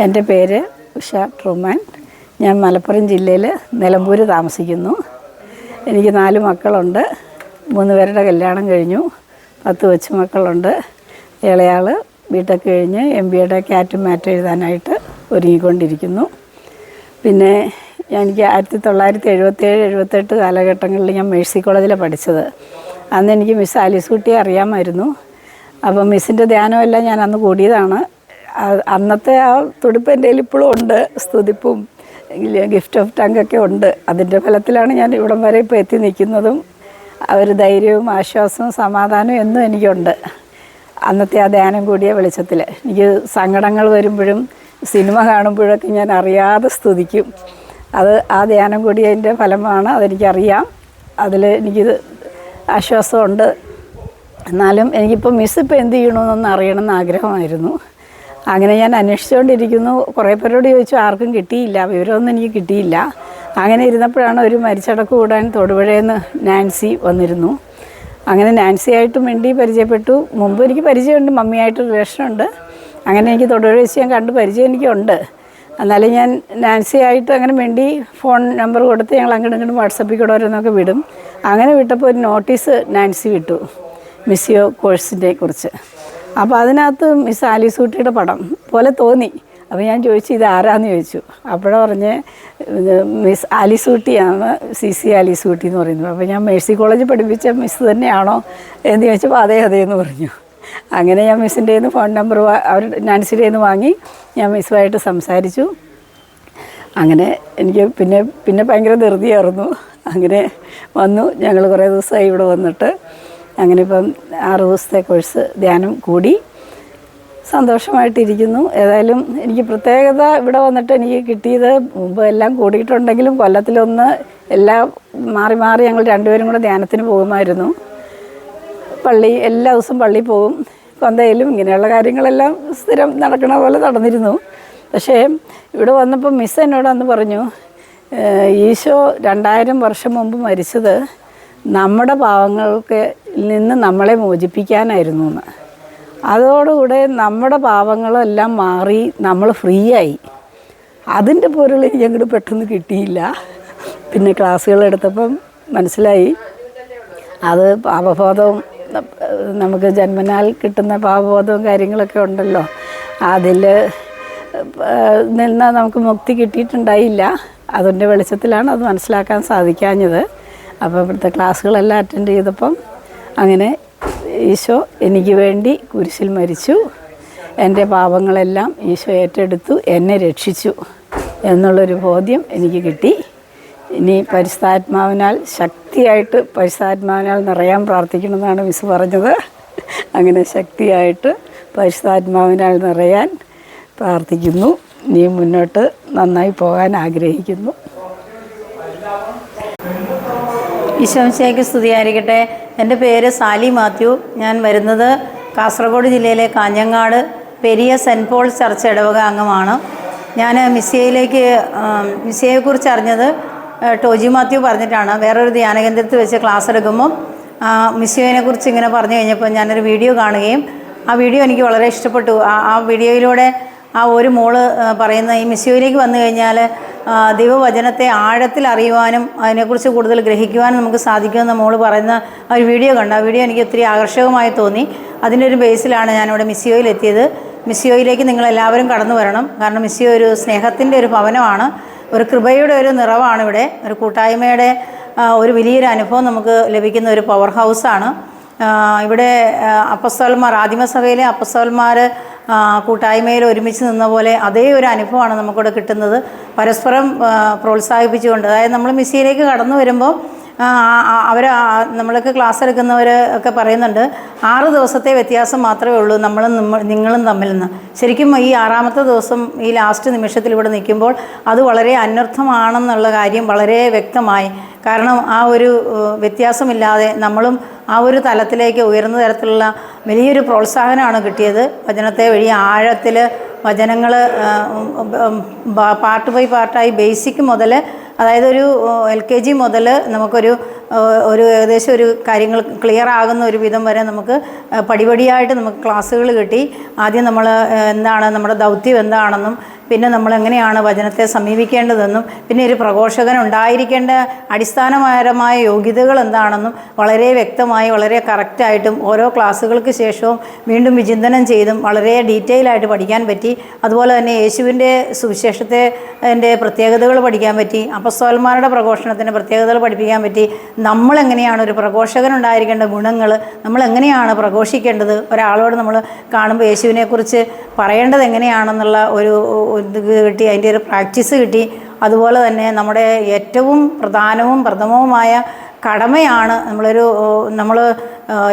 എന്റെ പേര് ഉഷ ട്രൂമാൻ. ഞാൻ മലപ്പുറം ജില്ലയിൽ നിലമ്പൂർ താമസിക്കുന്നു. എനിക്ക് നാല് മക്കളുണ്ട്. മൂന്ന് പേരുടെ കല്യാണം കഴിഞ്ഞു. പത്ത് കൊച്ചു മക്കളുണ്ട്. ഇളയാൾ ബിടെക് കഴിഞ്ഞ് എം ബിയുടെ ക്യാറ്റും മാറ്റും എഴുതാനായിട്ട് ഒരുങ്ങിക്കൊണ്ടിരിക്കുന്നു. പിന്നെ എനിക്ക് ആയിരത്തി തൊള്ളായിരത്തി എഴുപത്തേഴ് എഴുപത്തെട്ട് കാലഘട്ടങ്ങളിൽ ഞാൻ മേഴ്സി കോളേജിലാണ് പഠിച്ചത്. അന്ന് എനിക്ക് മിസ് ആലീസ് കുട്ടിയെ അറിയാമായിരുന്നു. അപ്പം മിസ്സിന്റെ ധ്യാനമെല്ലാം ഞാൻ അന്ന് കൂടിയതാണ്. അന്നത്തെ ആ തുടിപ്പ് എന്റെ ഇപ്പോഴും ഉണ്ട്. സ്തുതിപ്പും ഗിഫ്റ്റ് ഓഫ് ടങ്കൊക്കെ ഉണ്ട്. അതിന്റെ ഫലത്തിലാണ് ഞാൻ ഇവിടം വരെ ഇപ്പോൾ എത്തി നിൽക്കുന്നതും. ഒരു ധൈര്യവും ആശ്വാസവും സമാധാനവും എന്നും എനിക്കുണ്ട്. അന്നത്തെ ആ ധ്യാനം കൂടിയ വെളിച്ചത്തിൽ എനിക്ക് സങ്കടങ്ങൾ വരുമ്പോഴും സിനിമ കാണുമ്പോഴൊക്കെ ഞാൻ അറിയാതെ സ്തുതിക്കും. അത് ആ ധ്യാനം കൂടിയതിന്റെ ഫലമാണ് അതെനിക്കറിയാം. അതിൽ എനിക്കിത് ആശ്വാസമുണ്ട്. എന്നാലും എനിക്കിപ്പോൾ മിസ് ഇപ്പോൾ എന്ത് ചെയ്യണമെന്നൊന്ന് അറിയണമെന്ന് ആഗ്രഹമായിരുന്നു. അങ്ങനെ ഞാൻ അന്വേഷിച്ചുകൊണ്ടിരിക്കുന്നു. കുറേ പേരോട് ചോദിച്ചു ആർക്കും കിട്ടിയില്ല വിവരമൊന്നും എനിക്ക് കിട്ടിയില്ല. അങ്ങനെ ഇരുന്നപ്പോഴാണ് ഒരു മരിച്ചടക്ക് കൂടാൻ തൊടുപുഴയെന്ന് നാൻസി വന്നിരുന്നു. അങ്ങനെ നാൻസി ആയിട്ട് മിണ്ടി പരിചയപ്പെട്ടു. മുമ്പ് എനിക്ക് പരിചയമുണ്ട് മമ്മിയായിട്ട് റിലേഷനുണ്ട്. അങ്ങനെ എനിക്ക് തൊടുപുഴ വെച്ച് ഞാൻ കണ്ട് പരിചയം എനിക്കുണ്ട്. എന്നാലും ഞാൻ നാൻസി ആയിട്ട് അങ്ങനെ വേണ്ടി ഫോൺ നമ്പർ കൊടുത്ത് ഞങ്ങൾ അങ്ങോട്ടും ഇങ്ങോട്ടും വാട്സപ്പിൽ കൂടെ ഓരോന്നൊക്കെ വിടും. അങ്ങനെ വിട്ടപ്പോൾ ഒരു നോട്ടീസ് നാൻസി വിട്ടു മിസ്സിയോ കോഴ്സിനെ കുറിച്ച്. അപ്പോൾ അതിനകത്ത് മിസ് ആലിസൂട്ടിയുടെ പടം പോലെ തോന്നി. അപ്പോൾ ഞാൻ ചോദിച്ചു ഇത് ആരാന്ന്? ചോദിച്ചു. അപ്പോഴാണ് പറഞ്ഞ് മിസ് ആലിസൂട്ടിയാണ് സി സി ആലിസൂട്ടി എന്ന് പറയുന്നത്. അപ്പോൾ ഞാൻ മേഴ്സി കോളേജിൽ പഠിപ്പിച്ച മിസ് തന്നെയാണോ എന്ന് ചോദിച്ചപ്പോൾ അതേ അതേ എന്ന് പറഞ്ഞു. അങ്ങനെ ഞാൻ മിസ്സിന്റെ നിന്ന് ഫോൺ നമ്പർ അവർ നാൻസിയുടെ നിന്ന് വാങ്ങി. ഞാൻ മിസ്സുമായിട്ട് സംസാരിച്ചു. അങ്ങനെ എനിക്ക് പിന്നെ പിന്നെ ഭയങ്കര ധൃതിയായിരുന്നു. അങ്ങനെ വന്നു. ഞങ്ങൾ കുറേ ദിവസമായി ഇവിടെ വന്നിട്ട്. അങ്ങനെ ഇപ്പം ആറ് ദിവസത്തെ കോഴ്സ് ധ്യാനം കൂടി സന്തോഷമായിട്ടിരിക്കുന്നു. ഏതായാലും എനിക്ക് പ്രത്യേകത ഇവിടെ വന്നിട്ട് എനിക്ക് കിട്ടിയത് മുമ്പ് എല്ലാം കൂടിയിട്ടുണ്ടെങ്കിലും കൊല്ലത്തിലൊന്ന് എല്ലാം മാറി മാറി ഞങ്ങൾ രണ്ടുപേരും കൂടെ ധ്യാനത്തിന് പോകുമായിരുന്നു. പള്ളി എല്ലാ ദിവസവും പള്ളി പോകും. കൊന്തയിലും ഇങ്ങനെയുള്ള കാര്യങ്ങളെല്ലാം സ്ഥിരം നടക്കണ പോലെ നടന്നിരുന്നു. പക്ഷേ ഇവിടെ വന്നപ്പോൾ മിസ് എന്നോട് അന്ന് പറഞ്ഞു ഈശോ രണ്ടായിരം വർഷം മുമ്പ് മരിച്ചത് നമ്മുടെ പാവങ്ങൾക്ക് നിന്ന് നമ്മളെ മോചിപ്പിക്കാനായിരുന്നു എന്ന്. അതോടുകൂടെ നമ്മുടെ പാവങ്ങളെല്ലാം മാറി നമ്മൾ ഫ്രീ ആയി അതിന്റെ പൊരുൾ എനിക്ക് പെട്ടെന്ന് കിട്ടിയില്ല. പിന്നെ ക്ലാസ്സുകൾ എടുത്തപ്പം മനസ്സിലായി. അത് പാപബോധവും നമുക്ക് ജന്മനാൽ കിട്ടുന്ന പാപബോധവും കാര്യങ്ങളൊക്കെ ഉണ്ടല്ലോ. അതിൽ നിന്ന് നമുക്ക് മുക്തി കിട്ടിയിട്ടുണ്ടായില്ല. അതിന്റെ വെളിച്ചത്തിലാണ് അത് മനസ്സിലാക്കാൻ സാധിക്കാഞ്ഞത്. അപ്പോൾ ഇവിടുത്തെ ക്ലാസ്സുകളെല്ലാം അറ്റൻഡ് ചെയ്തപ്പം അങ്ങനെ ഈശോ എനിക്ക് വേണ്ടി കുരിശിൽ മരിച്ചു. എന്റെ പാപങ്ങളെല്ലാം ഈശോ ഏറ്റെടുത്തു എന്നെ രക്ഷിച്ചു എന്നുള്ളൊരു ബോധ്യം എനിക്ക് കിട്ടി. ഇനി പരിശുദ്ധാത്മാവിനാൽ ശക്തിയായിട്ട് പരിശുദ്ധാത്മാവിനാൽ നിറയാൻ പ്രാർത്ഥിക്കണമെന്നാണ് മിസ് പറഞ്ഞത്. അങ്ങനെ ശക്തിയായിട്ട് പരിശുദ്ധാത്മാവിനാൽ നിറയാൻ പ്രാർത്ഥിക്കുന്നു. ഇനി മുന്നോട്ട് നന്നായി പോകാൻ ആഗ്രഹിക്കുന്നു. ഈശോമിശയ്ക്ക് സ്തുതിയായിരിക്കട്ടെ. എന്റെ പേര് സാലി മാത്യു. ഞാൻ വരുന്നത് കാസർഗോഡ് ജില്ലയിലെ Kanhangad Periya Saint Paul church ഇടവക അംഗമാണ് ഞാൻ മിസ്സിയയിലേക്ക് മിസ്സിയയെക്കുറിച്ച് അറിഞ്ഞത് ടോജി മാത്യു പറഞ്ഞിട്ടാണ്. വേറൊരു ധ്യാനകേന്ദ്രത്തിൽ വെച്ച് ക്ലാസ് എടുക്കുമ്പം മിസ്സിയോനെ കുറിച്ച് ഇങ്ങനെ പറഞ്ഞു കഴിഞ്ഞപ്പോൾ ഞാനൊരു വീഡിയോ കാണുകയും ആ വീഡിയോ എനിക്ക് വളരെ ഇഷ്ടപ്പെട്ടു. ആ ആ വീഡിയോയിലൂടെ ആ ഒരു മോൾ പറയുന്ന ഈ മിസ്സിയോയിലേക്ക് വന്നു കഴിഞ്ഞാൽ ദൈവവചനത്തെ ആഴത്തിൽ അറിയുവാനും അതിനെക്കുറിച്ച് കൂടുതൽ ഗ്രഹിക്കുവാനും നമുക്ക് സാധിക്കുമെന്ന് മോൾ പറയുന്ന ഒരു വീഡിയോ കണ്ടു. ആ വീഡിയോ എനിക്ക് ഒത്തിരി ആകർഷകമായി തോന്നി. അതിന്റെ ഒരു ബേസിലാണ് ഞാനിവിടെ എത്തിയത്. മിസ്സിയോയിലേക്ക് നിങ്ങൾ എല്ലാവരും കടന്നു വരണം. കാരണം മിസ്സിയോ ഒരു സ്നേഹത്തിന്റെ ഒരു ഭവനമാണ്. ഒരു കൃപയുടെ ഒരു നിറവാണ് ഇവിടെ ഒരു കൂട്ടായ്മയുടെ ഒരു വലിയൊരു അനുഭവം നമുക്ക് ലഭിക്കുന്ന ഒരു പവർ ഹൗസാണ്. ഇവിടെ അപ്പസ്തോൽമാർ ആദിമസഭയിലെ അപ്പസ്തോലന്മാർ കൂട്ടായ്മയിൽ ഒരുമിച്ച് നിന്ന പോലെ അതേ ഒരു അനുഭവമാണ് നമുക്കിവിടെ കിട്ടുന്നത്. പരസ്പരം പ്രോത്സാഹിപ്പിച്ചുകൊണ്ട്. അതായത് നമ്മൾ മിസ്സിയിലേക്ക് കടന്നു വരുമ്പോൾ അവർ നമ്മളൊക്കെ ക്ലാസ് എടുക്കുന്നവർ ഒക്കെ പറയുന്നുണ്ട് ആറ് ദിവസത്തെ വ്യത്യാസം മാത്രമേ ഉള്ളൂ നമ്മളും നമ്മ- നിങ്ങളും തമ്മിൽ നിന്ന് ശരിക്കും ഈ ആറാമത്തെ ദിവസം ഈ ലാസ്റ്റ് നിമിഷത്തിൽ ഇവിടെ നിൽക്കുമ്പോൾ അത് വളരെ അനർത്ഥമാണെന്നുള്ള കാര്യം വളരെ വ്യക്തമായി. കാരണം ആ ഒരു വ്യത്യാസമില്ലാതെ നമ്മളും ആ ഒരു തലത്തിലേക്ക് ഉയർന്ന തരത്തിലുള്ള വലിയൊരു പ്രോത്സാഹനമാണ് കിട്ടിയത്. വചനത്തെ വഴി ആഴത്തിൽ വചനങ്ങൾ പാർട്ട് ബൈ പാർട്ടായി ബേസിക് മുതൽ അതായത് ഒരു എൽ കെ ജി മുതൽ നമുക്കൊരു ഒരു ഏകദേശം ഒരു കാര്യങ്ങൾ ക്ലിയർ ആകുന്ന ഒരു വിധം വരെ നമുക്ക് പടിപടിയായിട്ട് നമുക്ക് ക്ലാസ്സുകൾ കിട്ടി. ആദ്യം നമ്മൾ എന്താണ് നമ്മുടെ ദൗത്യം എന്താണെന്നും പിന്നെ നമ്മൾ എങ്ങനെയാണ് വചനത്തെ സമീപിക്കേണ്ടതെന്നും പിന്നെ ഒരു പ്രഘോഷകൻ ഉണ്ടായിരിക്കേണ്ട അടിസ്ഥാനപരമായ യോഗ്യതകൾ എന്താണെന്നും വളരെ വ്യക്തമായി വളരെ കറക്റ്റായിട്ടും ഓരോ ക്ലാസ്സുകൾക്ക് ശേഷവും വീണ്ടും വിചിന്തനം ചെയ്തും വളരെ ഡീറ്റെയിൽ ആയിട്ട് പഠിക്കാൻ പറ്റി. അതുപോലെ തന്നെ യേശുവിന്റെ സുവിശേഷത്തെ എന്റെ പ്രത്യേകതകൾ പഠിക്കാൻ പറ്റി. അപ്പസ്തോലന്മാരുടെ പ്രഘോഷണത്തിന്റെ പ്രത്യേകതകൾ പഠിപ്പിക്കാൻ പറ്റി. നമ്മളെങ്ങനെയാണ് ഒരു പ്രഘോഷകൻ ഉണ്ടായിരിക്കേണ്ട ഗുണങ്ങൾ നമ്മൾ എങ്ങനെയാണ് പ്രഘോഷിക്കേണ്ടത്? ഒരാളോട് നമ്മൾ കാണുമ്പോൾ യേശുവിനെക്കുറിച്ച് പറയേണ്ടത് എങ്ങനെയാണെന്നുള്ള ഒരു ഇത് കിട്ടി അതിന്റെ ഒരു പ്രാക്ടീസ് കിട്ടി. അതുപോലെ തന്നെ നമ്മുടെ ഏറ്റവും പ്രധാനവും പ്രഥമവുമായ കടമയാണ് നമ്മളൊരു നമ്മൾ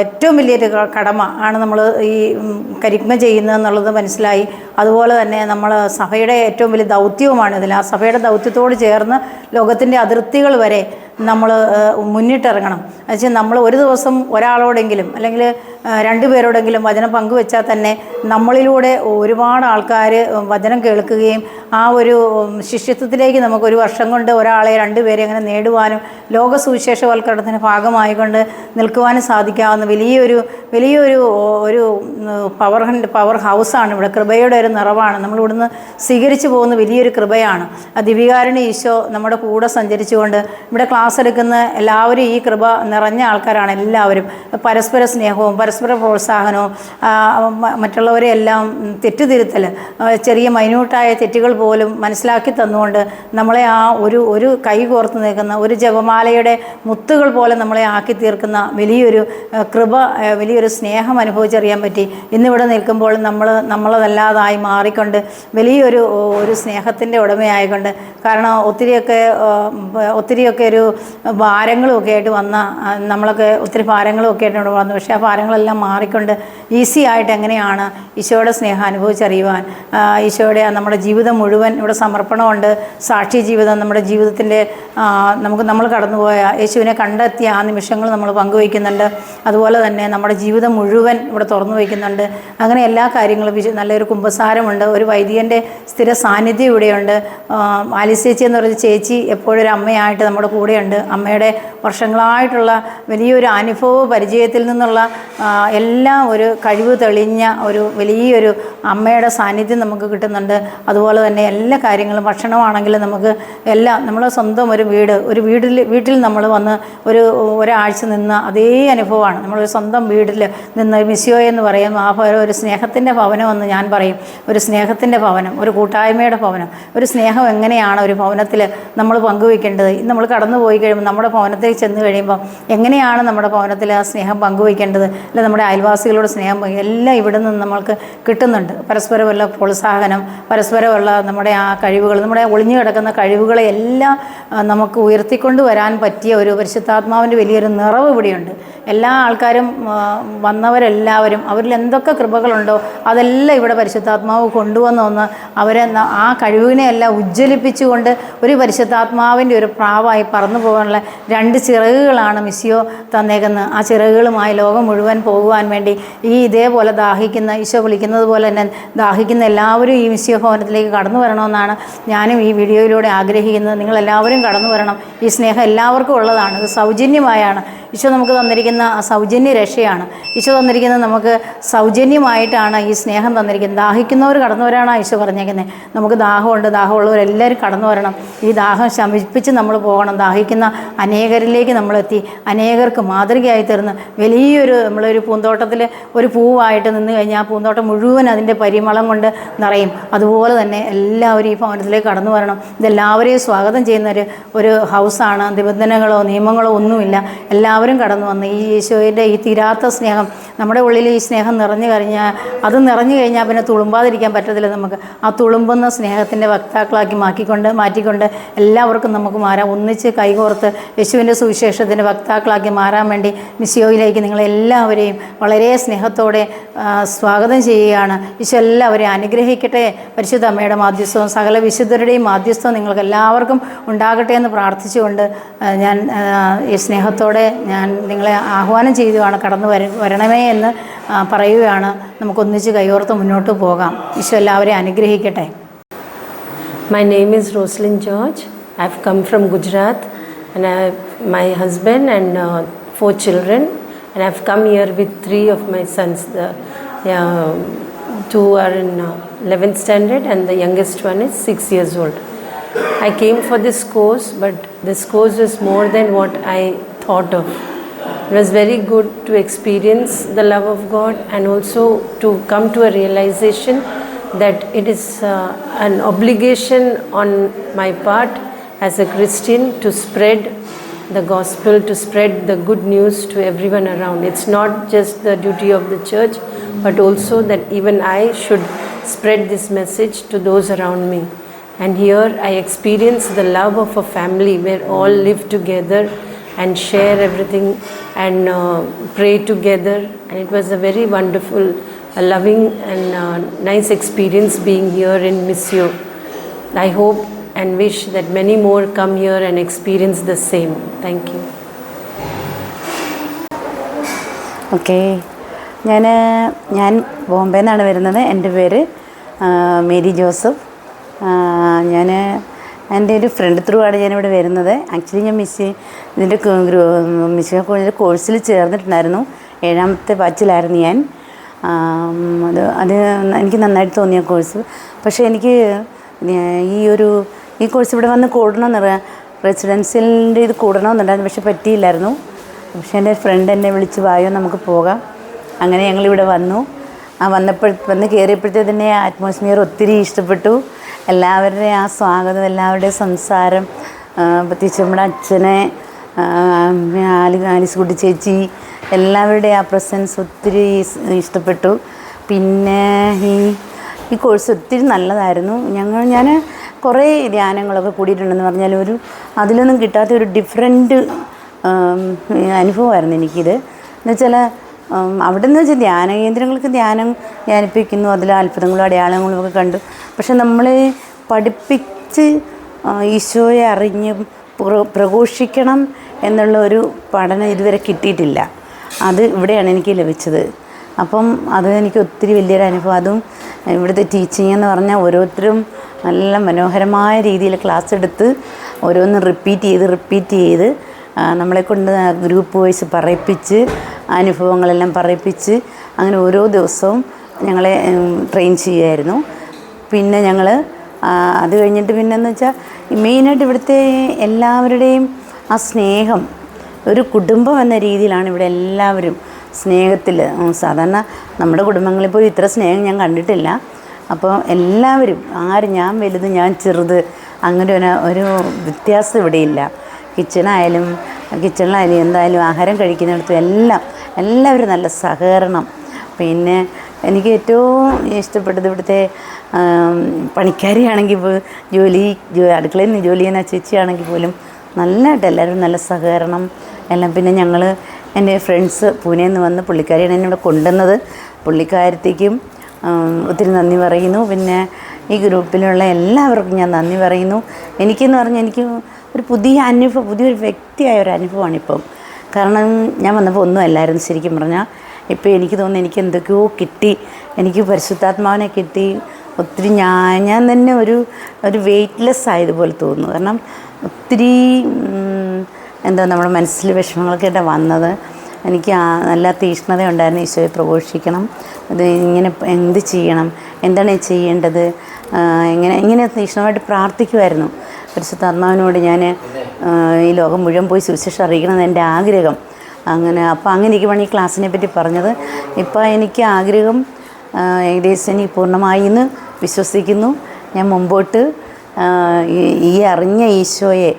ഏറ്റവും വലിയൊരു കടമ ആണ് നമ്മൾ ഈ കരിക്മ ചെയ്യുന്നത് ചെയ്യുന്നതെന്നുള്ളത് മനസ്സിലായി. അതുപോലെ തന്നെ നമ്മൾ സഭയുടെ ഏറ്റവും വലിയ ദൗത്യവുമാണ് ഇതിൽ. ആ സഭയുടെ ദൗത്യത്തോട് ചേർന്ന് ലോകത്തിന്റെ അതിർത്തികൾ വരെ നമ്മൾ മുന്നിട്ടിറങ്ങണം. എന്നുവെച്ചാൽ നമ്മൾ ഒരു ദിവസം ഒരാളോടെങ്കിലും അല്ലെങ്കിൽ രണ്ടു പേരോടെങ്കിലും വചനം പങ്കുവെച്ചാൽ തന്നെ നമ്മളിലൂടെ ഒരുപാട് ആൾക്കാർ വചനം കേൾക്കുകയും ആ ഒരു ശിഷ്യത്വത്തിലേക്ക് നമുക്ക് ഒരു വർഷം കൊണ്ട് ഒരാളെ രണ്ടുപേരെ അങ്ങനെ നേടുവാനും ലോക സുവിശേഷവൽക്കരണത്തിന്റെ ഭാഗമായിക്കൊണ്ട് നിൽക്കുവാനും സാധിക്കാവുന്ന വലിയൊരു വലിയൊരു ഒരു പവർ പവർ ഹൗസാണ് ഇവിടെ. കൃപയുടെ ഒരു നിറവാണ്. നമ്മൾ ഇവിടുന്ന് സ്വീകരിച്ചു പോകുന്ന വലിയൊരു കൃപയാണ്. ആ ദിവികാരണി ഈശോ നമ്മുടെ കൂടെ സഞ്ചരിച്ചുകൊണ്ട് ഇവിടെ ക്ലാസ് എടുക്കുന്ന എല്ലാവരും ഈ കൃപ നിറഞ്ഞ ആൾക്കാരാണ് എല്ലാവരും. പരസ്പര സ്നേഹവും പരസ്പര പ്രോത്സാഹനവും ആ, മ- മറ്റുള്ളവരെ എല്ലാം തെറ്റുതിരുത്തൽ ചെറിയ മൈന്യൂട്ടായ തെറ്റുകൾ പോലും മനസ്സിലാക്കി തന്നുകൊണ്ട് നമ്മളെ ആ ഒരു ഒരു കൈ കോർത്ത് നിൽക്കുന്ന ഒരു ജപമാലയുടെ മുത്തുകൾ പോലെ നമ്മളെ ആക്കി തീർക്കുന്ന വലിയൊരു കൃപ വലിയൊരു സ്നേഹം അനുഭവിച്ചറിയാൻ പറ്റി. ഇന്നിവിടെ നിൽക്കുമ്പോൾ നമ്മൾ നമ്മളതല്ലാതായി മാറിക്കൊണ്ട് വലിയൊരു ഒരു സ്നേഹത്തിന്റെ ഉടമയായിക്കൊണ്ട് കാരണം ഒത്തിരിയൊക്കെ ഒത്തിരിയൊക്കെ ഒരു ഭാരങ്ങളും ഒക്കെ ആയിട്ട് വന്ന നമ്മളൊക്കെ ഒത്തിരി ഭാരങ്ങളും ഒക്കെ ആയിട്ട് വന്നു. പക്ഷേ ആ ഭാരങ്ങളെല്ലാം മാറിക്കൊണ്ട് ഈസി ആയിട്ട് എങ്ങനെയാണ് ഈശോയുടെ സ്നേഹം അനുഭവിച്ചറിയുവാൻ? ഈശോയുടെ നമ്മുടെ ജീവിതം മുഴുവൻ ഇവിടെ സമർപ്പണമുണ്ട്. സാക്ഷി ജീവിതം നമ്മുടെ ജീവിതത്തിന്റെ നമുക്ക് നമ്മൾ കടന്നുപോയ യേശുവിനെ കണ്ടെത്തിയ ആ നിമിഷങ്ങൾ നമ്മൾ പങ്കുവയ്ക്കുന്നുണ്ട്. അതുപോലെ തന്നെ നമ്മുടെ ജീവിതം മുഴുവൻ ഇവിടെ തുറന്നു വയ്ക്കുന്നുണ്ട്. അങ്ങനെ എല്ലാ കാര്യങ്ങളും നല്ലൊരു കുമ്പസാരമുണ്ട്. ഒരു വൈദികന്റെ സ്ഥിര സാന്നിധ്യം ഇവിടെയുണ്ട്. ആലിസേച്ചി എന്ന് പറയുന്ന ചേച്ചി എപ്പോഴൊരു അമ്മയായിട്ട് നമ്മുടെ കൂടെയുണ്ട്. അമ്മയുടെ വർഷങ്ങളായിട്ടുള്ള വലിയൊരു അനുഭവ പരിചയത്തിൽ നിന്നുള്ള എല്ലാം ഒരു കഴിവ് തെളിഞ്ഞ ഒരു വലിയൊരു അമ്മയുടെ സാന്നിധ്യം നമുക്ക് കിട്ടുന്നുണ്ട്. അതുപോലെ തന്നെ എല്ലാ കാര്യങ്ങളും ഭക്ഷണമാണെങ്കിലും നമുക്ക് എല്ലാം നമ്മൾ സ്വന്തം ഒരു വീട് ഒരു വീട്ടിൽ വീട്ടിൽ നമ്മൾ വന്ന് ഒരു ഒരാഴ്ച നിന്ന് അതേ അനുഭവമാണ്. നമ്മളൊരു സ്വന്തം വീട്ടിൽ നിന്ന് മിസ്സിയോ എന്ന് പറയും ആ ഒരു സ്നേഹത്തിന്റെ ഭവനം എന്ന് ഞാൻ പറയും. ഒരു സ്നേഹത്തിന്റെ ഭവനം ഒരു കൂട്ടായ്മയുടെ ഭവനം. ഒരു സ്നേഹം എങ്ങനെയാണ് ഒരു ഭവനത്തിൽ നമ്മൾ പങ്കുവയ്ക്കേണ്ടത്? നമ്മൾ കടന്നു പോയി കഴിയുമ്പോൾ നമ്മുടെ ഭവനത്തിൽ ചെന്ന് കഴിയുമ്പോൾ എങ്ങനെയാണ് നമ്മുടെ ഭവനത്തിൽ ആ സ്നേഹം പങ്കുവയ്ക്കേണ്ടത്? അല്ല നമ്മുടെ അയൽവാസികളോട് സ്നേഹം എല്ലാം ഇവിടെ നിന്ന് നമ്മൾക്ക് കിട്ടുന്നുണ്ട്. പരസ്പരമുള്ള പ്രോത്സാഹനം പരസ്പരമുള്ള നമ്മുടെ ആ കഴിവുകൾ നമ്മുടെ ഒളിഞ്ഞു കിടക്കുന്ന കഴിവുകളെ എല്ലാം നമുക്ക് ഉയർത്തിക്കൊണ്ട് വരാൻ പറ്റിയ ഒരു പരിശുദ്ധാത്മാവിന്റെ വലിയൊരു നിറവ് ഇവിടെയുണ്ട്. എല്ലാ ആൾക്കാരും വന്നവരെല്ലാവരും അവരിൽ എന്തൊക്കെ കൃപകളുണ്ടോ അതെല്ലാം ഇവിടെ പരിശുദ്ധാത്മാവ് കൊണ്ടുവന്നൊന്ന് അവരെ ആ കഴിവിനെ എല്ലാം ഉജ്ജ്വലിപ്പിച്ചുകൊണ്ട് ഒരു പരിശുദ്ധാത്മാവിന്റെ ഒരു പ്രാവായി പറന്നു പോകാനുള്ള രണ്ട് ചിറകുകളാണ് മിസ്സിയോ തന്നേക്കുന്നത്. ആ ചിറകുകളുമായി ലോകം മുഴുവൻ പോകുവാൻ വേണ്ടി ഈ ഇതേപോലെ ദാഹിക്കുന്ന ഈശോ വിളിക്കുന്നത് പോലെ തന്നെ ദാഹിക്കുന്ന എല്ലാവരും ഈ മിശ്യ ഭവനത്തിലേക്ക് കടന്നു വരണമെന്നാണ് ഞാനും ഈ വീഡിയോയിലൂടെ ആഗ്രഹിക്കുന്നത്. നിങ്ങളെല്ലാവരും കടന്നു വരണം. ഈ സ്നേഹം എല്ലാവർക്കും ഉള്ളതാണ്. ഇത് സൗജന്യമായാണ്. ഈശോ നമുക്ക് തന്നിരിക്കുന്ന സൗജന്യ രക്ഷയാണ്. ഈശോ തന്നിരിക്കുന്നത് നമുക്ക് സൗജന്യമായിട്ടാണ് ഈ സ്നേഹം തന്നിരിക്കുന്നത്. ദാഹിക്കുന്നവർ കടന്നു വരാനാണ് ഈശോ പറഞ്ഞേക്കുന്നത്. നമുക്ക് ദാഹമുണ്ട്. ദാഹമുള്ളവരെല്ലാവരും കടന്നു വരണം. ഈ ദാഹം ശമിപ്പിച്ച് നമ്മൾ പോകണം. ദാഹിക്കുന്ന അനേകരിലേക്ക് നമ്മളെത്തി. അനേകർക്ക് മാതൃകയായി തീർന്ന് വലിയൊരു നമ്മളൊരു പൂന്തോട്ടത്തിൽ ഒരു പൂവായിട്ട് നിന്ന് കഴിഞ്ഞാൽ ആ പൂന്തോട്ടം മുഴുവൻ അതിന്റെ പരിമളം കൊണ്ട് നിറയും. അതുപോലെ തന്നെ എല്ലാവരും ഈ ഭവനത്തിലേക്ക് കടന്നു വരണം. ഇതെല്ലാവരെയും സ്വാഗതം ചെയ്യുന്ന ഒരു ഒരു ഹൗസാണ്. നിബന്ധനകളോ നിയമങ്ങളോ ഒന്നുമില്ല. എല്ലാവരും കടന്നു വന്ന് ഈ ഈശോയുടെ ഈ തീരാത്ത സ്നേഹം നമ്മുടെ ഉള്ളിൽ ഈ സ്നേഹം നിറഞ്ഞു കഴിഞ്ഞാൽ അത് നിറഞ്ഞു കഴിഞ്ഞാൽ പിന്നെ തുളുമ്പാതിരിക്കാൻ പറ്റത്തില്ല നമുക്ക്. ആ തുളുമ്പുന്ന സ്നേഹത്തിന്റെ വക്താക്കളാക്കി മാറ്റിക്കൊണ്ട് മാറ്റിക്കൊണ്ട് എല്ലാവർക്കും നമുക്ക് മാറാം. ഒന്നിച്ച് കൈകോർത്ത് യേശുവിന്റെ സുവിശേഷത്തിന്റെ വക്താക്കളാക്കി മാറാൻ വേണ്ടി മിസ്സിയോയിലേക്ക് നിങ്ങളെല്ലാവരെയും വളരെ സ്നേഹത്തോടെ സ്വാഗതം ചെയ്യുകയാണ്. ഈശോ എല്ലാവരെയും അനുഗ്രഹിക്കട്ടെ. പരിശുദ്ധ അമ്മയുടെ മാധ്യസ്ഥവും സകല വിശുദ്ധരുടെയും മാധ്യസ്ഥവും നിങ്ങൾക്ക് എല്ലാവർക്കും ഉണ്ടാകട്ടെ എന്ന് പ്രാർത്ഥിച്ചുകൊണ്ട് ഞാൻ ഈ സ്നേഹത്തോടെ ഞാൻ നിങ്ങളെ ആഹ്വാനം ചെയ്യുകയാണ്. കടന്നു വര വരണമേ എന്ന് പറയുകയാണ്. നമുക്കൊന്നിച്ച് കൈയോർത്ത് മുന്നോട്ട് പോകാം. ഈശോ എല്ലാവരെയും അനുഗ്രഹിക്കട്ടെ. My name is Roslin George I come come from Gujarat and my husband and uh, four children. And I've come here with three of my sons the, two are in uh, 11th standard, and the youngest one is six years old. I came for this course, but this course is more than what I thought of. It was very good to experience the love of God and also to come to a realization that it is uh, an obligation on my part as a Christian to spread the gospel, to spread the good news to everyone around. It's not just the duty of the church, but also that even I should spread this message to those around me. And here I experience the love of a family where all live together and share everything and uh, pray together. And it was a very wonderful, a loving, and uh, nice experience being here in Missio. I hope and wish that many more come here and experience the same. Thank you. Okay ഞാൻ ഞാൻ ബോംബെ നിന്നാണ് വരുന്നത്. എന്റെ പേര് Mary Joseph. ഞാൻ എന്റെ ഒരു front through ആണ് ഞാനിവിടെ വരുന്നത്. ആക്ച്വലി ഞാൻ മിസ് ഇതിന്റെ മിസ് കോളേജിൽ കോഴ്സിൽ ചേർന്നിട്ടുണ്ടായിരുന്നു. ഏഴാമത്തെ ബാച്ചിലായിരുന്നു ഞാൻ. അത് അത് എനിക്ക് നന്നായിട്ട് തോന്നിയ കോഴ്സ് പക്ഷേ എനിക്ക് ഈ ഒരു ഈ കോഴ്സ് ഇവിടെ വന്ന് കൂടണമെന്ന് റെസിഡൻഷ്യലിന്റെ ഇത് കൂടണമെന്നുണ്ടായിരുന്നു പക്ഷെ പറ്റിയില്ലായിരുന്നു. പക്ഷേ എന്റെ ഫ്രണ്ട് എന്നെ വിളിച്ച് വായോ നമുക്ക് പോകാം. അങ്ങനെ ഞങ്ങൾ ഇവിടെ വന്നു. ആ വന്നപ്പോൾ വന്ന് കയറിയപ്പോഴത്തേ തന്നെ അറ്റ്മോസ്ഫിയർ ഒത്തിരി ഇഷ്ടപ്പെട്ടു. എല്ലാവരുടെയും ആ സ്വാഗതം എല്ലാവരുടെയും സംസാരം പ്രത്യേകിച്ച് നമ്മുടെ അച്ഛനെ ആലി ആലിസ്കുട്ടി ചേച്ചി എല്ലാവരുടെയും ആ പ്രസൻസ് ഒത്തിരി ഇഷ്ടപ്പെട്ടു. പിന്നെ ഈ ഈ കോഴ്സ് ഒത്തിരി നല്ലതായിരുന്നു. ഞങ്ങൾ ഞാൻ കുറേ ധ്യാനങ്ങളൊക്കെ കൂടിയിട്ടുണ്ടെന്ന് പറഞ്ഞാൽ ഒരു അതിലൊന്നും കിട്ടാത്ത ഒരു ഡിഫറെന്റ് അനുഭവമായിരുന്നു എനിക്കിത്. എന്നുവെച്ചാൽ അവിടെ നിന്ന് വെച്ചാൽ ധ്യാന കേന്ദ്രങ്ങൾക്ക് ധ്യാനം ധ്യാനിപ്പിക്കുന്നു അതിൽ അത്ഭുതങ്ങളും അടയാളങ്ങളും ഒക്കെ കണ്ടു. പക്ഷെ നമ്മളെ പഠിപ്പിച്ച് ഈശോയെ അറിഞ്ഞ് പ്ര- പ്രഘോഷിക്കണം എന്നുള്ള ഒരു പഠനം ഇതുവരെ കിട്ടിയിട്ടില്ല. അത് ഇവിടെയാണ് എനിക്ക് ലഭിച്ചത്. അപ്പം അത് എനിക്ക് ഒത്തിരി വലിയൊരു അനുഭവം. അതും ഇവിടുത്തെ ടീച്ചിങ് എന്ന് പറഞ്ഞാൽ ഓരോരുത്തരും നല്ല മനോഹരമായ രീതിയിൽ ക്ലാസ് എടുത്ത് ഓരോന്ന് റിപ്പീറ്റ് ചെയ്ത് റിപ്പീറ്റ് ചെയ്ത് നമ്മളെ കൊണ്ട് ഗ്രൂപ്പ് വൈസ് പറയിപ്പിച്ച് അനുഭവങ്ങളെല്ലാം പറയിപ്പിച്ച് അങ്ങനെ ഓരോ ദിവസവും ഞങ്ങളെ ട്രെയിൻ ചെയ്യുമായിരുന്നു പിന്നെ ഞങ്ങൾ അത് കഴിഞ്ഞിട്ട് പിന്നെന്ന് വെച്ചാൽ മെയിനായിട്ട് ഇവിടുത്തെ എല്ലാവരുടെയും ആ സ്നേഹം ഒരു കുടുംബം എന്ന രീതിയിലാണ് ഇവിടെ എല്ലാവരും സ്നേഹത്തിൽ സാധാരണ നമ്മുടെ കുടുംബങ്ങളിൽ പോലും ഇത്ര സ്നേഹം ഞാൻ കണ്ടിട്ടില്ല. അപ്പോൾ എല്ലാവരും ആര് ഞാൻ വലുത് ഞാൻ ചെറുത് അങ്ങനെ ഒരു ഒരു വ്യത്യാസം ഇവിടെയില്ല. കിച്ചണായാലും കിച്ചണിലായാലും എന്തായാലും ആഹാരം കഴിക്കുന്നിടത്തും എല്ലാം എല്ലാവരും നല്ല സഹകരണം. പിന്നെ എനിക്ക് ഏറ്റവും ഇഷ്ടപ്പെട്ടത് ഇവിടുത്തെ പണിക്കാരിയാണെങ്കിൽ ജോലി അടുക്കളയിൽ ജോലി ചെയ്യുന്ന ചേച്ചിയാണെങ്കിൽ പോലും നല്ലതായിട്ട് എല്ലാവരും നല്ല സഹകരണം. എല്ലാം പിന്നെ ഞങ്ങൾ എന്റെ ഫ്രണ്ട്സ് പൂനെയിൽ നിന്ന് വന്ന് പുള്ളിക്കാരിയാണ് എന്നെ ഇവിടെ കൊണ്ടുവന്നത്. പുള്ളിക്കാരത്തേക്കും ഒത്തിരി നന്ദി പറയുന്നു. പിന്നെ ഈ ഗ്രൂപ്പിലുള്ള എല്ലാവർക്കും ഞാൻ നന്ദി പറയുന്നു. എനിക്കെന്ന് പറഞ്ഞാൽ എനിക്ക് ഒരു പുതിയ അനുഭവം പുതിയൊരു വ്യക്തിയായ ഒരു അനുഭവമാണ് അനുഭവമാണിപ്പം കാരണം ഞാൻ വന്നപ്പോൾ ഒന്നും അല്ലായിരുന്നു ശരിക്കും പറഞ്ഞാൽ. ഇപ്പോൾ എനിക്ക് തോന്നുന്നു എനിക്ക് എന്തൊക്കെയോ കിട്ടി. എനിക്ക് പരിശുദ്ധാത്മാവിനെ കിട്ടി. ഒത്തിരി ഞാൻ ഞാൻ തന്നെ ഒരു ഒരു വെയ്റ്റ്ലെസ് ആയതുപോലെ തോന്നുന്നു. കാരണം ഒത്തിരി എന്താ നമ്മുടെ മനസ്സിൽ വിഷമങ്ങളൊക്കെ വന്നത്? എനിക്ക് നല്ല തീഷ്ണത ഉണ്ടായിരുന്നു ഈശോയെ പ്രഘോഷിക്കണം. ഇത് ഇങ്ങനെ എന്ത് ചെയ്യണം? എന്താണ് ചെയ്യേണ്ടത്? ഇങ്ങനെ ഇങ്ങനെ തീഷ്ണമായിട്ട് പ്രാർത്ഥിക്കുമായിരുന്നു പരിശുദ്ധാത്മാവിനോട് ഞാൻ ഈ ലോകം മുഴുവൻ പോയി സുവിശേഷം അറിയിക്കണമെന്ന് എന്റെ ആഗ്രഹം. അങ്ങനെ അപ്പോൾ അങ്ങനെ ഇരിക്കുവാണ് ഈ ക്ലാസ്സിനെ പറ്റി പറഞ്ഞത്. ഇപ്പോൾ എനിക്ക് ആഗ്രഹം ഏകദേശം എനിക്ക് പൂർണമായി എന്ന് വിശ്വസിക്കുന്നു. ഞാൻ മുമ്പോട്ട് ഈ അറിഞ്ഞ ഈശോയെ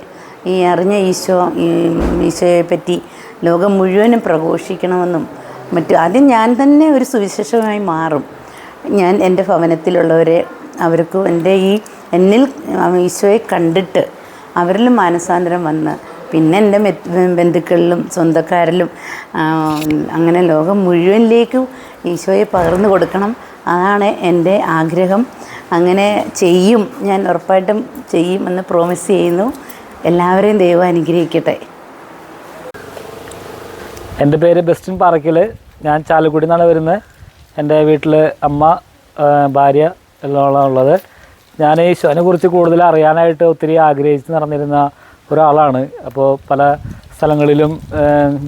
ഈ അറിഞ്ഞ ഈശോ ഈ ഈശോയെ പറ്റി ലോകം മുഴുവനും പ്രഘോഷിക്കണമെന്നും മറ്റു ആദ്യം ഞാൻ തന്നെ ഒരു സുവിശേഷമായി മാറും. ഞാൻ എന്റെ ഭവനത്തിലുള്ളവരെ അവർക്ക് എന്റെ ഈ എന്നിൽ ഈശോയെ കണ്ടിട്ട് അവരിൽ മാനസാന്തരം വന്ന് പിന്നെ എന്റെ ബന്ധുക്കളിലും സ്വന്തക്കാരിലും അങ്ങനെ ലോകം മുഴുവനിലേക്കും ഈശോയെ പകർന്നു കൊടുക്കണം. അതാണ് എന്റെ ആഗ്രഹം. അങ്ങനെ ചെയ്യും. ഞാൻ ഉറപ്പായിട്ടും ചെയ്യുമെന്ന് പ്രോമിസ് ചെയ്യുന്നു. എല്ലാവരെയും ദൈവം അനുഗ്രഹിക്കട്ടെ. എന്റെ പേര് ബെസ്റ്റിൻ പാറയ്ക്കൽ ഞാൻ ചാലക്കുടി നിന്നാണ് വരുന്നത്. എന്റെ വീട്ടിൽ അമ്മ ഭാര്യ എല്ലാം ഉള്ളത്. ഞാൻ ഈശോനെ കുറിച്ച് കൂടുതൽ അറിയാനായിട്ട് ഒത്തിരി ആഗ്രഹിച്ച് നടന്നിരുന്ന ഒരാളാണ്. അപ്പോൾ പല സ്ഥലങ്ങളിലും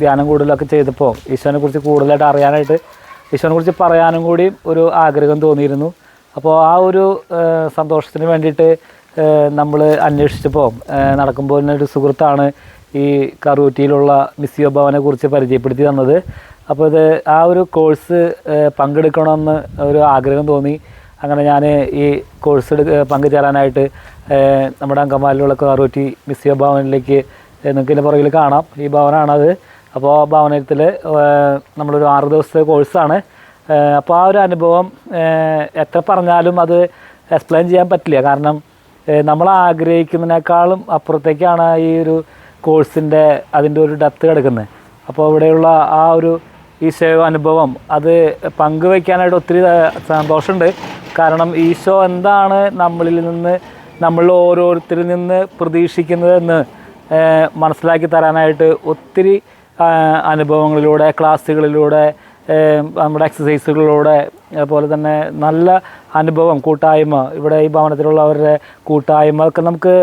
ധ്യാനം കൂടുതലൊക്കെ ചെയ്തപ്പോൾ ഈശോനെ കുറിച്ച് കൂടുതലായിട്ട് അറിയാനായിട്ട് ഈശോനെ കുറിച്ച് പറയാനും കൂടി ഒരു ആഗ്രഹം തോന്നിയിരുന്നു. അപ്പോൾ ആ ഒരു സന്തോഷത്തിന് വേണ്ടിയിട്ട് നമ്മൾ അന്വേഷിച്ചപ്പോൾ നടക്കുമ്പോൾ ഒരു സുഹൃത്താണ് ഈ കറൂറ്റിയിലുള്ള മിസ്സിയോ ഭവനെ കുറിച്ച് പരിചയപ്പെടുത്തി തന്നത്. അപ്പോൾ ഇത് ആ ഒരു കോഴ്സ് പങ്കെടുക്കണമെന്ന് ഒരു ആഗ്രഹം തോന്നി. അങ്ങനെ ഞാൻ ഈ കോഴ്സ് പങ്കുചേരാനായിട്ട് നമ്മുടെ അങ്കമാലിലുള്ള കറൂറ്റി മിസ്സിയോ ഭവനിലേക്ക് നിങ്ങൾക്ക് ഇതിന്റെ പുറകിൽ കാണാം. ഈ ഭവനാണത്. അപ്പോൾ ആ ഭവനത്തിൽ നമ്മളൊരു ആറ് ദിവസത്തെ കോഴ്സാണ്. അപ്പോൾ ആ ഒരു അനുഭവം എത്ര പറഞ്ഞാലും അത് എക്സ്പ്ലെയിൻ ചെയ്യാൻ പറ്റില്ല. കാരണം നമ്മൾ ആഗ്രഹിക്കുന്നതിനേക്കാളും അപ്പുറത്തേക്കാണ് ഈ ഒരു കോഴ്സിന്റെ അതിന്റെ ഒരു ഡെപ്ത് കിടക്കുന്നത്. അപ്പോൾ ഇവിടെയുള്ള ആ ഒരു ഈശോ അനുഭവം അത് പങ്കുവയ്ക്കാനായിട്ട് ഒത്തിരി സന്തോഷമുണ്ട്. കാരണം ഈശോ എന്താണ് നമ്മളിൽ നിന്ന് നമ്മൾ ഓരോരുത്തരിൽ നിന്ന് പ്രതീക്ഷിക്കുന്നതെന്ന് മനസ്സിലാക്കി തരാനായിട്ട് ഒത്തിരി അനുഭവങ്ങളിലൂടെ ക്ലാസ്സുകളിലൂടെ നമ്മുടെ എക്സസൈസുകളിലൂടെ അതുപോലെ തന്നെ നല്ല അനുഭവം കൂട്ടായ്മ. ഇവിടെ ഈ ഭവനത്തിലുള്ളവരുടെ കൂട്ടായ്മ ഒക്കെ നമുക്ക്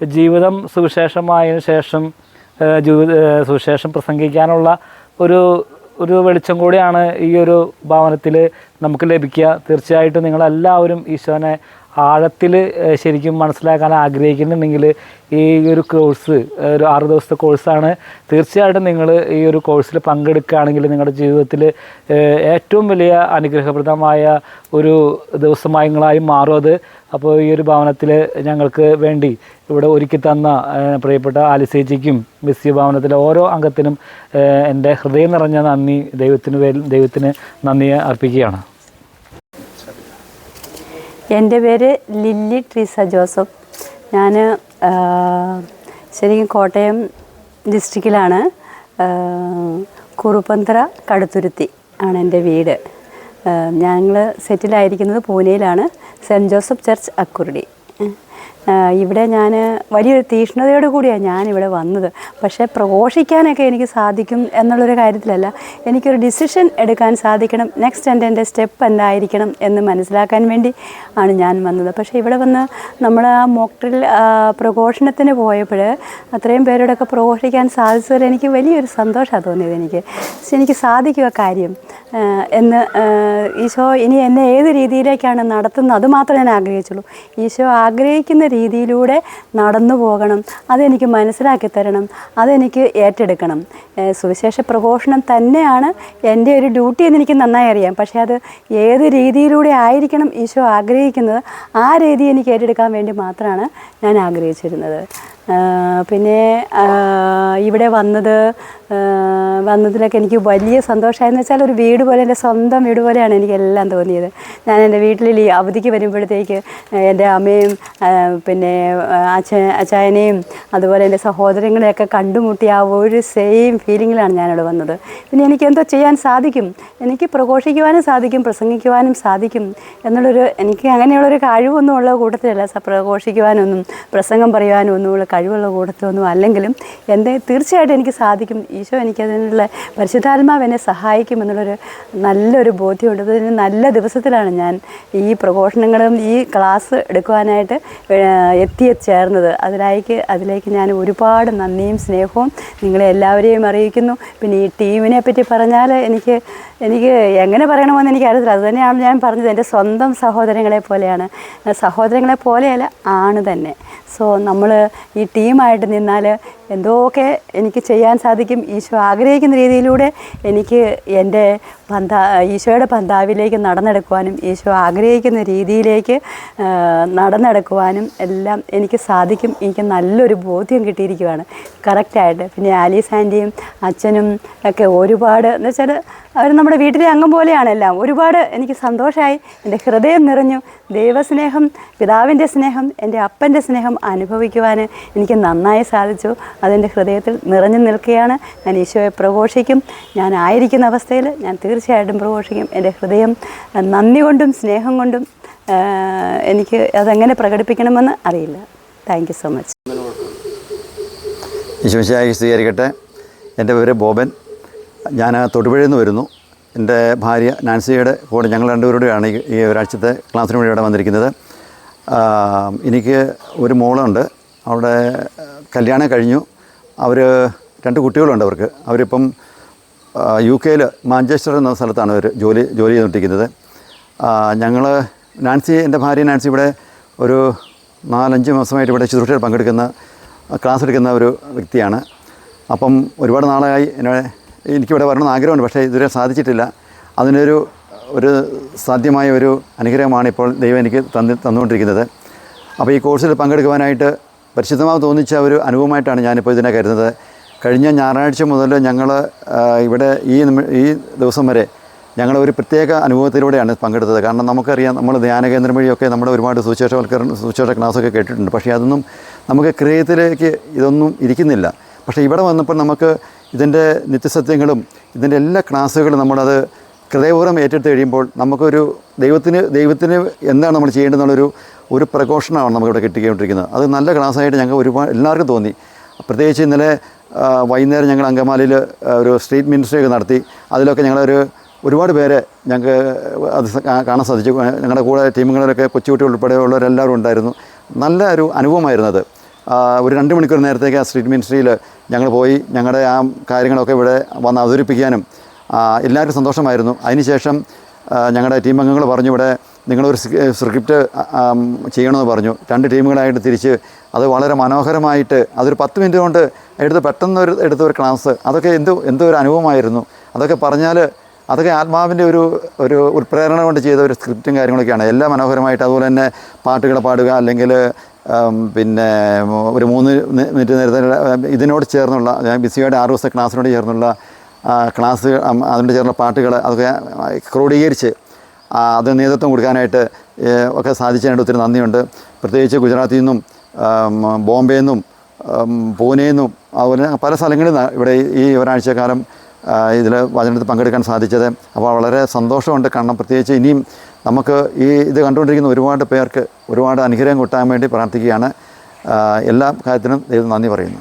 ജീവിതം സുവിശേഷമായതിനു ശേഷം ജീവിത സുവിശേഷം പ്രസംഗിക്കാനുള്ള ഒരു ഒരു വെളിച്ചം കൂടിയാണ് ഈ ഒരു ഭവനത്തിൽ നമുക്ക് ലഭിക്കുക. തീർച്ചയായിട്ടും നിങ്ങളെല്ലാവരും ഈശോനെ ആഴത്തിൽ ശരിക്കും മനസ്സിലാക്കാൻ ആഗ്രഹിക്കുന്നുണ്ടെങ്കിൽ ഈ ഒരു കോഴ്സ് ഒരു ആറ് ദിവസത്തെ കോഴ്സാണ്. തീർച്ചയായിട്ടും നിങ്ങൾ ഈ ഒരു കോഴ്സിൽ പങ്കെടുക്കുകയാണെങ്കിൽ നിങ്ങളുടെ ജീവിതത്തിൽ ഏറ്റവും വലിയ അനുഗ്രഹപ്രദമായ ഒരു ദിവസമായി നിങ്ങളായി മാറും അത്. അപ്പോൾ ഈ ഒരു ഭവനത്തിൽ ഞങ്ങൾക്ക് വേണ്ടി ഇവിടെ ഒരുക്കി തന്ന പ്രിയപ്പെട്ട ആലിസേജിക്കും മിസ്സി ഭവനത്തിലെ ഓരോ അംഗത്തിനും എന്റെ ഹൃദയം നിറഞ്ഞ നന്ദി. ദൈവത്തിന് ദൈവത്തിന് നന്ദി അർപ്പിക്കുകയാണ്. എന്റെ പേര് ലില്ലി ട്രീസ ജോസഫ്. ഞാൻ ശരിക്കും കോട്ടയം ഡിസ്ട്രിക്റ്റിലാണ്. കുറുപ്പന്തറ കടുത്തുരുത്തി ആണ് എന്റെ വീട്. ഞങ്ങൾ സെറ്റിലായിരിക്കുന്നത് പൂനെയിലാണ്. സെന്റ് ജോസഫ് ചർച്ച് അക്കുരുടി. ഇവിടെ ഞാൻ വലിയൊരു തീഷ്ണതയോട് കൂടിയാണ് ഞാനിവിടെ വന്നത്. പക്ഷേ പ്രഘോഷിക്കാനൊക്കെ എനിക്ക് സാധിക്കും എന്നുള്ളൊരു കാര്യത്തിലല്ല എനിക്കൊരു ഡിസിഷൻ എടുക്കാൻ സാധിക്കണം. നെക്സ്റ്റ് എന്റെ എന്റെ സ്റ്റെപ്പ് എന്തായിരിക്കണം എന്ന് മനസ്സിലാക്കാൻ വേണ്ടി ആണ് ഞാൻ വന്നത്. പക്ഷേ ഇവിടെ വന്ന് നമ്മൾ ആ മോക്ട്രിൽ പ്രഘോഷണത്തിന് പോയപ്പോൾ അത്രയും പേരോടൊക്കെ പ്രഘോഷിക്കാൻ സാധിച്ചതിൽ എനിക്ക് വലിയൊരു സന്തോഷമാണ് തോന്നിയത് എനിക്ക്. എനിക്ക് സാധിക്കുക കാര്യം. എന്ന് ഈശോ ഇനി എന്നെ ഏത് രീതിയിലേക്കാണ് നടത്തുന്നത്? അത് മാത്രമേ ഞാൻ ആഗ്രഹിച്ചുള്ളൂ. ഈശോ ആഗ്രഹിക്കുന്ന രീതിയിലൂടെ നടന്നു പോകണം. അതെനിക്ക് മനസ്സിലാക്കി തരണം. അതെനിക്ക് ഏറ്റെടുക്കണം. സുവിശേഷ പ്രഘോഷണം തന്നെയാണ് എന്റെ ഒരു ഡ്യൂട്ടി എന്ന് എനിക്ക് നന്നായി അറിയാം. പക്ഷേ അത് ഏത് രീതിയിലൂടെ ആയിരിക്കണം ഈശോ ആഗ്രഹിക്കുന്നത്? ആ രീതി എനിക്ക് ഏറ്റെടുക്കാൻ വേണ്ടി മാത്രമാണ് ഞാൻ ആഗ്രഹിച്ചിരുന്നത്. പിന്നെ ഇവിടെ വന്നത് വന്നതിലൊക്കെ എനിക്ക് വലിയ സന്തോഷമായെന്ന് വെച്ചാൽ ഒരു വീട് പോലെ എന്റെ സ്വന്തം വീട് പോലെയാണ് എനിക്കെല്ലാം തോന്നിയത്. ഞാൻ എന്റെ വീട്ടിൽ ഈ അവധിക്ക് വരുമ്പോഴത്തേക്ക് എന്റെ അമ്മയും പിന്നെ അച്ഛ അച്ചായനെയും അതുപോലെ എന്റെ സഹോദരങ്ങളെയൊക്കെ കണ്ടുമുട്ടി ആ ഒരു സെയിം ഫീലിങ്ങിലാണ് ഞാനിവിടെ വന്നത്. പിന്നെ എനിക്ക് എന്തോ ചെയ്യാൻ സാധിക്കും. എനിക്ക് പ്രഘോഷിക്കുവാനും സാധിക്കും പ്രസംഗിക്കുവാനും സാധിക്കും എന്നുള്ളൊരു എനിക്ക് അങ്ങനെയുള്ളൊരു കഴിവൊന്നും ഉള്ള കൂട്ടത്തിലല്ല. പ്രഘോഷിക്കുവാനൊന്നും പ്രസംഗം പറയാനും ഒന്നുമുള്ള കഴിവുള്ള കൂട്ടത്തിലൊന്നും അല്ലെങ്കിലും എന്റെ തീർച്ചയായിട്ടും എനിക്ക് സാധിക്കും ഈശോ എനിക്കതിനുള്ള പരിശുദ്ധാത്മാവ് എന്നെ സഹായിക്കും എന്നുള്ളൊരു നല്ലൊരു ബോധ്യമുണ്ട്. അതിന് നല്ല ദിവസത്തിലാണ് ഞാൻ ഈ പ്രഘോഷണങ്ങളും ഈ ക്ലാസ് എടുക്കുവാനായിട്ട് എത്തിച്ചേർന്നത് അതിലേക്ക് അതിലേക്ക് ഞാൻ ഒരുപാട് നന്ദിയും സ്നേഹവും നിങ്ങളെ എല്ലാവരെയും അറിയിക്കുന്നു. പിന്നെ ഈ ടീമിനെ പറ്റി പറഞ്ഞാൽ എനിക്ക് എനിക്ക് എങ്ങനെ പറയണമെന്ന് എനിക്ക് അറിയത്തില്ല. അത് തന്നെയാണ് ഞാൻ പറഞ്ഞത്. എന്റെ സ്വന്തം സഹോദരങ്ങളെ പോലെയാണ്. സഹോദരങ്ങളെ പോലെയല്ല ആണ് തന്നെ. സോ നമ്മൾ ഈ ടീമായിട്ട് നിന്നാൽ എന്തൊക്കെ എനിക്ക് ചെയ്യാൻ സാധിക്കും ഈശോ ആഗ്രഹിക്കുന്ന രീതിയിലൂടെ എനിക്ക് എന്റെ പന്താ ഈശോയുടെ പന്താവിലേക്ക് നടന്നെടുക്കുവാനും ഈശോ ആഗ്രഹിക്കുന്ന രീതിയിലേക്ക് നടന്നെടുക്കുവാനും എല്ലാം എനിക്ക് സാധിക്കും. എനിക്ക് നല്ലൊരു ബോധ്യം കിട്ടിയിരിക്കുവാണ്. കറക്റ്റായിട്ട് പിന്നെ ആലീസ് ആന്റിയും അച്ഛനും ഒക്കെ ഒരുപാട് എന്ന് വെച്ചാൽ അവർ നമ്മുടെ വീട്ടിലെ അംഗം പോലെയാണ് എല്ലാം ഒരുപാട് എനിക്ക് സന്തോഷമായി എന്റെ ഹൃദയം നിറഞ്ഞു. ദൈവസ്നേഹം പിതാവിന്റെ സ്നേഹം എന്റെ അപ്പന്റെ സ്നേഹം അനുഭവിക്കുവാൻ എനിക്ക് നന്നായി സാധിച്ചു. അതെന്റെ ഹൃദയത്തിൽ നിറഞ്ഞു നിൽക്കുകയാണ്. ഞാൻ ഈശോയെ പ്രഘോഷിക്കും. ഞാൻ ആയിരിക്കുന്ന അവസ്ഥയിൽ ഞാൻ തീർച്ചയായിട്ടും പ്രഘോഷിക്കും. എന്റെ ഹൃദയം നന്ദി കൊണ്ടും സ്നേഹം കൊണ്ടും എനിക്ക് അതെങ്ങനെ പ്രകടിപ്പിക്കണമെന്ന് അറിയില്ല. താങ്ക് യു സോ മച്ച് ഈശോശായി സ്വീകരിക്കട്ടെ എന്റെ പേര് ബോബൻ. ഞാൻ തൊടുപുഴയിൽ നിന്ന് വരുന്നു. എന്റെ ഭാര്യ നാൻസിയുടെ കൂടെ ഞങ്ങൾ രണ്ടുപേരുടെയാണ് ഈ- ഒരാഴ്ചത്തെ ക്ലാസ്സിന് വേണ്ടി ഇവിടെ വന്നിരിക്കുന്നത്. എനിക്ക് ഒരു മോളുണ്ട്. അവിടെ കല്യാണം കഴിഞ്ഞു. അവർ രണ്ട് കുട്ടികളുണ്ട് അവർക്ക്. അവരിപ്പം യു കെയിൽ മാഞ്ചസ്റ്റർ എന്ന സ്ഥലത്താണ് അവർ ജോലി ജോലി ചെയ്തുകൊണ്ടിരിക്കുന്നത്. ഞങ്ങൾ നാൻസി എന്റെ ഭാര്യ നാൻസി ഇവിടെ ഒരു നാലഞ്ച് മാസമായിട്ട് ഇവിടെ ശുശ്രൂഷയിൽ പങ്കെടുക്കുന്ന ക്ലാസ് എടുക്കുന്ന ഒരു വ്യക്തിയാണ്. അപ്പം ഒരുപാട് നാളായി എന്നെ എനിക്കിവിടെ വരണമെന്ന് ആഗ്രഹമുണ്ട് പക്ഷേ ഇതുവരെ സാധിച്ചിട്ടില്ല. അതിനൊരു ഒരു സാധ്യമായ ഒരു അനുഗ്രഹമാണ് ഇപ്പോൾ ദൈവം എനിക്ക് തന്നി തന്നുകൊണ്ടിരിക്കുന്നത്. അപ്പോൾ ഈ കോഴ്സിൽ പങ്കെടുക്കുവാനായിട്ട് പരിശുദ്ധമായി തോന്നിച്ച ഒരു അനുഭവമായിട്ടാണ് ഞാനിപ്പോൾ ഇതിനെ കരുതുന്നത്. കഴിഞ്ഞ ഞായറാഴ്ച മുതൽ ഞങ്ങൾ ഇവിടെ ഈ ഈ ദിവസം വരെ ഞങ്ങൾ ഒരു പ്രത്യേക അനുഭവത്തിലൂടെയാണ് പങ്കെടുത്തത്. കാരണം നമുക്കറിയാം നമ്മൾ ധ്യാന കേന്ദ്രം വഴിയൊക്കെ നമ്മുടെ ഒരുപാട് സുശേഷവൽക്കരണം സുശേഷ ക്ലാസ്സൊക്കെ കേട്ടിട്ടുണ്ട്. പക്ഷേ അതൊന്നും നമുക്ക് ക്രിയത്തിലേക്ക് ഇതൊന്നും ഇരിക്കുന്നില്ല. പക്ഷേ ഇവിടെ വന്നപ്പോൾ നമുക്ക് ഇതിന്റെ നിത്യസത്യങ്ങളും ഇതിന്റെ എല്ലാ ക്ലാസ്സുകളും നമ്മളത് ഹൃദയപൂർവം ഏറ്റെടുത്ത് കഴിയുമ്പോൾ നമുക്കൊരു ദൈവത്തിന് ദൈവത്തിന് എന്താണ് നമ്മൾ ചെയ്യേണ്ടതെന്നുള്ളൊരു ഒരു പ്രഘോഷണമാണ് നമുക്കിവിടെ കിട്ടിക്കൊണ്ടിരിക്കുന്നത്. അത് നല്ല ക്ലാസ്സായിട്ട് ഞങ്ങൾക്ക് ഒരുപാട് എല്ലാവർക്കും തോന്നി. പ്രത്യേകിച്ച് ഇന്നലെ വൈകുന്നേരം ഞങ്ങൾ അങ്കമാലിയിൽ ഒരു സ്ട്രീറ്റ് മിനിസ്ട്രിയൊക്കെ നടത്തി. അതിലൊക്കെ ഞങ്ങളൊരു ഒരുപാട് പേരെ ഞങ്ങൾക്ക് അത് കാണാൻ സാധിച്ചു. ഞങ്ങളുടെ കൂടെ ടീമുകളിലൊക്കെ കൊച്ചുകുട്ടി ഉൾപ്പെടെയുള്ളവരെല്ലാവരും ഉണ്ടായിരുന്നു. നല്ല ഒരു അനുഭവമായിരുന്നു അത്. ഒരു രണ്ട് മണിക്കൂർ നേരത്തേക്ക് ആ സ്ട്രീറ്റ് മിനിസ്ട്രിയിൽ ഞങ്ങൾ പോയി ഞങ്ങളുടെ ആ കാര്യങ്ങളൊക്കെ ഇവിടെ വന്ന് അവതരിപ്പിക്കാനും എല്ലാവർക്കും സന്തോഷമായിരുന്നു. അതിനുശേഷം ഞങ്ങളുടെ ടീം അംഗങ്ങൾ പറഞ്ഞു ഇവിടെ നിങ്ങളൊരു സ്ക്രിപ്റ്റ് ചെയ്യണമെന്ന് പറഞ്ഞു. രണ്ട് ടീമുകളായിട്ട് തിരിച്ച് അത് വളരെ മനോഹരമായിട്ട് അതൊരു പത്ത് മിനിറ്റ് കൊണ്ട് എടുത്ത് പെട്ടെന്ന് ഒരു എടുത്ത ഒരു ക്ലാസ്. അതൊക്കെ എന്തോ എന്തോ ഒരു അനുഭവമായിരുന്നു. അതൊക്കെ പറഞ്ഞാൽ അതൊക്കെ ആത്മാവിന്റെ ഒരു ഒരു ഉത്പ്രേരണ കൊണ്ട് ചെയ്ത ഒരു സ്ക്രിപ്റ്റും കാര്യങ്ങളൊക്കെയാണ്. എല്ലാം മനോഹരമായിട്ട് അതുപോലെ തന്നെ പാട്ടുകൾ പാടുക അല്ലെങ്കിൽ പിന്നെ ഒരു മൂന്ന് മിനിറ്റ് നേരത്തെ ഇതിനോട് ചേർന്നുള്ള ഞാൻ ബിസിയുടെ ആറ് ദിവസത്തെ ക്ലാസ്സിനോട് ചേർന്നുള്ള ക്ലാസ് അതിനോട് ചേർന്ന പാട്ടുകൾ അതൊക്കെ ക്രോഡീകരിച്ച് അത് നേതൃത്വം കൊടുക്കാനായിട്ട് ഒക്കെ സാധിച്ചതിനായിട്ട് ഒത്തിരി നന്ദിയുണ്ട്. പ്രത്യേകിച്ച് ഗുജറാത്തിൽ നിന്നും ബോംബെയിൽ നിന്നും പൂനെയിൽ നിന്നും അതുപോലെ പല സ്ഥലങ്ങളിൽ നിന്നാണ് ഇവിടെ ഈ ഒരാഴ്ചക്കാലം ഇതിൽ വചനത്തിൽ പങ്കെടുക്കാൻ സാധിച്ചത്. അപ്പോൾ വളരെ സന്തോഷമുണ്ട്. കാരണം പ്രത്യേകിച്ച് ഇനിയും നമുക്ക് ഈ ഇത് കണ്ടുകൊണ്ടിരിക്കുന്ന ഒരുപാട് പേർക്ക് ഒരുപാട് അനുഗ്രഹം കിട്ടാൻ വേണ്ടി പ്രാർത്ഥിക്കുകയാണ്. എല്ലാ കാര്യത്തിനും ദൈവം നന്ദി പറയുന്നു.